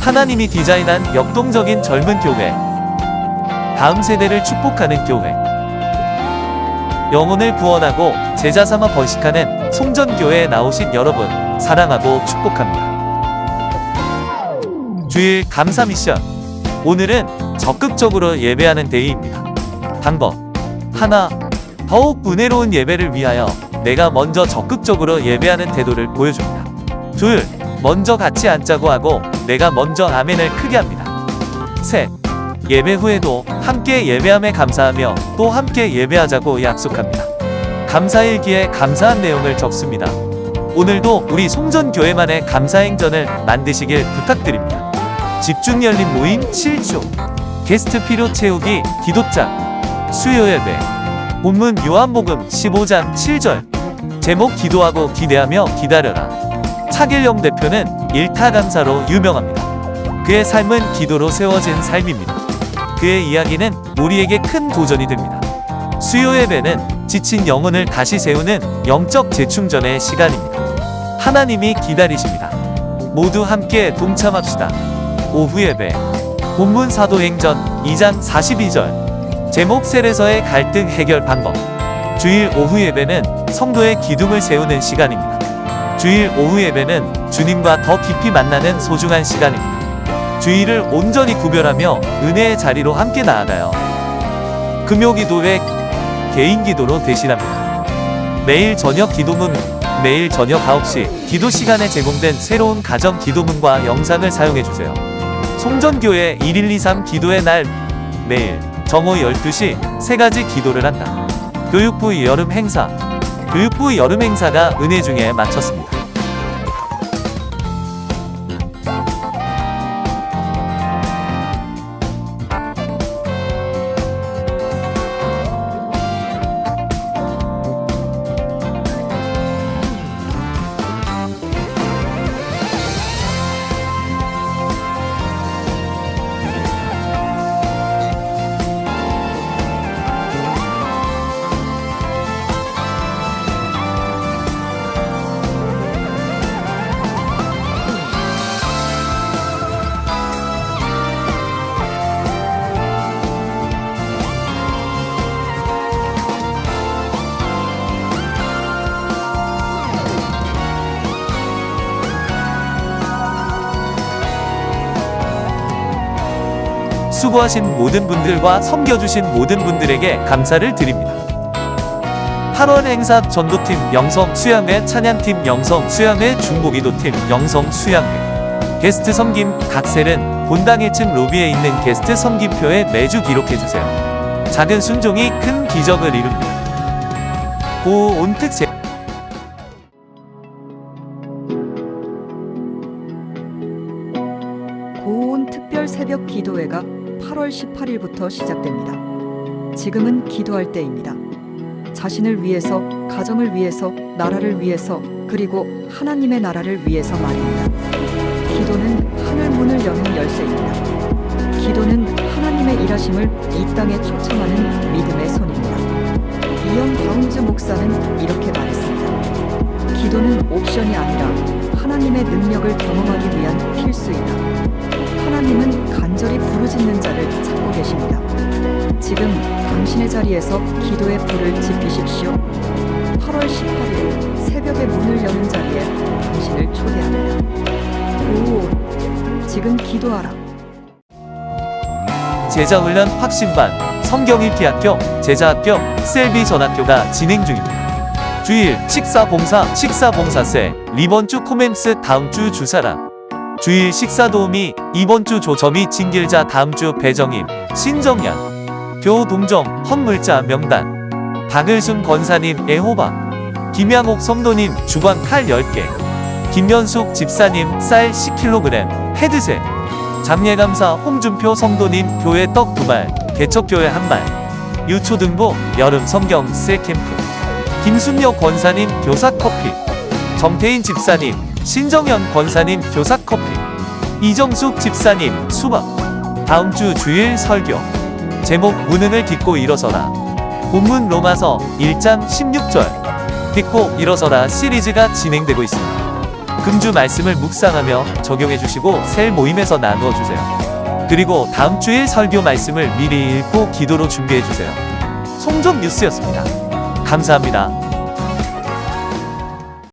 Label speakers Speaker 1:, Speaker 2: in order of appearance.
Speaker 1: 하나님이 디자인한 역동적인 젊은 교회. 다음 세대를 축복하는 교회. 영혼을 구원하고 제자 삼아 번식하는 송전교회에 나오신 여러분, 사랑하고 축복합니다. 주일 감사 미션. 오늘은 적극적으로 예배하는 데이입니다. 방법. 하나. 더욱 은혜로운 예배를 위하여 내가 먼저 적극적으로 예배하는 태도를 보여줍니다. 둘. 먼저 같이 앉자고 하고 내가 먼저 아멘을 크게 합니다. 셋. 예배 후에도 함께 예배함에 감사하며 또 함께 예배하자고 약속합니다. 감사일기에 감사한 내용을 적습니다. 오늘도 우리 송전교회만의 감사행전을 만드시길 부탁드립니다. 집중 열린 모임 7조 게스트 필요 채우기 기도장 수요 예배 본문 요한복음 15장 7절 제목 기도하고 기대하며 기다려라 차길영 대표는 일타감사로 유명합니다. 그의 삶은 기도로 세워진 삶입니다. 그의 이야기는 우리에게 큰 도전이 됩니다. 수요 예배는 지친 영혼을 다시 세우는 영적 재충전의 시간입니다. 하나님이 기다리십니다. 모두 함께 동참합시다. 오후 예배 본문 사도행전 2장 42절 제목 셀에서의 갈등 해결 방법 주일 오후 예배는 성도의 기둥을 세우는 시간입니다. 주일 오후 예배는 주님과 더 깊이 만나는 소중한 시간입니다. 주일을 온전히 구별하며 은혜의 자리로 함께 나아가요. 금요 기도회 개인 기도로 대신합니다. 매일 저녁 기도문 매일 저녁 9시 기도 시간에 제공된 새로운 가정 기도문과 영상을 사용해 주세요. 송전교회 1123 기도의 날 매일 정오 12시 세 가지 기도를 한다. 교육부 여름 행사 교육부 여름 행사가 은혜 중에 마쳤습니다. 수고하신 모든 분들과 섬겨주신 모든 분들에게 감사를 드립니다. 8월 행사 전도팀 영성 수양회 찬양팀 영성 수양회 중보기도팀 영성 수양회 게스트 섬김 각셀은 본당 1층 로비에 있는 게스트 섬김표에 매주 기록해주세요. 작은 순종이 큰 기적을 이룹니다. 고 온특 제
Speaker 2: 고온 새벽 기도회가 8월 18일부터 시작됩니다. 지금은 기도할 때입니다. 자신을 위해서, 가정을 위해서, 나라를 위해서, 그리고 하나님의 나라를 위해서 말입니다. 기도는 하늘 문을 여는 열쇠입니다. 기도는 하나님의 일하심을 이 땅에 초청하는 믿음의 손입니다. 이영 바운즈 목사는 이렇게 말했습니다. 기도는 옵션이 아니라 하나님의 능력을 경험하기 위한 필수이다. 하나님은 간절히 부르짖는 자를 찾고 계십니다. 지금 당신의 자리에서 기도의 불을 지피십시오. 8월 18일 새벽에 문을 여는 자리에 당신을 초대합니다. 오, 지금 기도하라.
Speaker 1: 제자훈련 확신반 성경일기학교 제자학교 셀비 전학교가 진행 중입니다. 주일 식사봉사 식사봉사세 이번 주 코멘스 다음 주 주사람 주일 식사 도우미 이번 주 조점이 진길자 다음 주 배정임 신정연 교동정 헛물자 명단 박을순 권사님 애호박 김양옥 성도님 주관 칼 10개 김연숙 집사님 쌀 10kg 헤드셋 장례감사 홍준표 성도님 교회 떡 두말 개척교회 한말 유초등부 여름 성경 셀 캠프 김순혁 권사님 교사 커피 정태인 집사님 신정현 권사님 교사 커피 이정숙 집사님 수박 다음 주 주일 설교 제목 무능을 딛고 일어서라 본문 로마서 1장 16절 딛고 일어서라 시리즈가 진행되고 있습니다. 금주 말씀을 묵상하며 적용해 주시고 셀 모임에서 나누어 주세요. 그리고 다음 주일 설교 말씀을 미리 읽고 기도로 준비해 주세요. 송정 뉴스였습니다. 감사합니다.